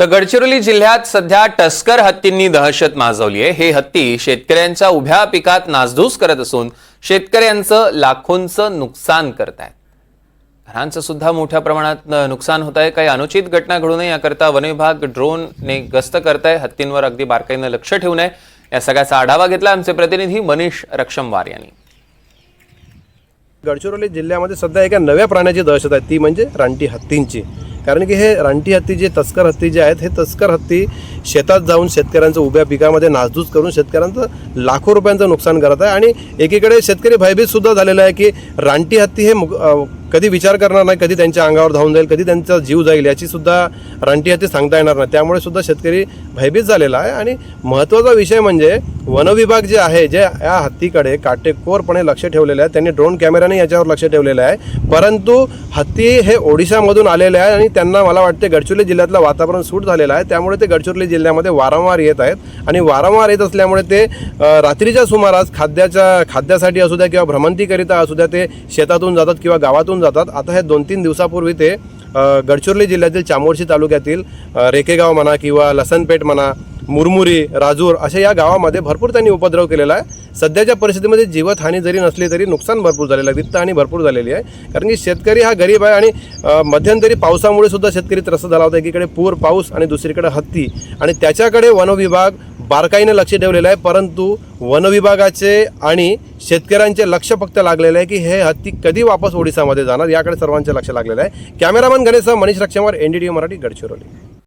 तर गडचिरोली जिल्ह्यात सध्या टस्कर हत्तींनी दहशत माजवली आहे. हे हत्ती शेतकऱ्यांच्या उभ्या पिकात नासधूस करत असून शेतकऱ्यांचं लाखोंचं नुकसान करत आहेत. घरांचं सुद्धा मोठ्या प्रमाणात नुकसान होत आहे. काही अनुचित घटना घडू नये याकरता वनविभाग ड्रोनने गस्त करत आहे. हत्तींवर अगदी बारकाईनं लक्ष ठेवू नये या सगळ्याचा आढावा घेतला आमचे प्रतिनिधी मनीष रक्षमवार यांनी. गडचिरोली जिल्ह्यामध्ये सध्या एका नव्या प्राण्याची दहशत आहे. ती म्हणजे रानटी हत्तींची. कारण की हे रानटी हत्ती जे तस्कर हत्ती जे आहेत हे तस्कर हत्ती शेतात जाऊन शेतकऱ्यांचं उभ्या पिकामध्ये नासधूस करून शेतकऱ्यांचं लाखो रुपयांचं नुकसान करत आहे. आणि एकीकडे शेतकरी भयभीत सुद्धा झालेला आहे की रानटी हत्ती हे कधी विचार करणार नाही कधी त्यांच्या अंगावर धावून जाईल कधी त्यांचा जीव जाईल याची सुद्धा रानटी हत्ती सांगता येणार नाही. त्यामुळे सुद्धा शेतकरी भयभीत झालेला आहे. आणि महत्त्वाचा विषय म्हणजे वनविभाग जे आहे जे या हत्तीकडे काटेकोरपणे लक्ष ठेवलेलं आहे त्यांनी ड्रोन कॅमेऱ्याने याच्यावर लक्ष ठेवलेलं आहे. परंतु हत्ती हे ओडिशामधून आलेले आहे आणि त्यांना मला वाटते गडचिरोली जिल्ह्यातलं वातावरण सूट झालेलं आहे. त्यामुळे ते गडचिरोली जिल्ह्यामध्ये वारंवार येत आहेत. आणि वारंवार येत असल्यामुळे ते रात्रीच्या सुमारास खाद्याच्या खाद्यासाठी असू द्या किंवा भ्रमंतीकरिता असू द्या ते शेतातून जातात किंवा गावातून जातात. आता हे दोन तीन दिवसापूर्वी ते गडचिरोली जिल्ह्यातील चामोर्शी तालुक्यातील रेकेगाव म्हणा किंवा लसनपेठ म्हणा मुरमुरी राजूर अशा या गावामध्ये भरपूर त्यांनी उपद्रव केलेला आहे. सध्याच्या परिस्थितीमध्ये जीवतहानी जरी नसली तरी नुकसान भरपूर झालेलं आहे. वित्तहानी भरपूर झालेली आहे. कारण की शेतकरी हा गरीब आहे आणि मध्यंतरी पावसामुळे सुद्धा शेतकरी त्रस्त झाला होता. एकीकडे पूर पाऊस आणि दुसरीकडे हत्ती. आणि त्याच्याकडे वनविभाग बारकाईने लक्ष ठेवलेलं आहे. परंतु वनविभागाचे आणि शेतकऱ्यांचे लक्ष फक्त लागलेलं आहे की हे हत्ती कधी वापस ओडिसामध्ये जाणार याकडे सर्वांचे लक्ष लागलेलं आहे. कॅमेरामन गणेश मनीष रक्षमार टी मराठी गडचिरोली.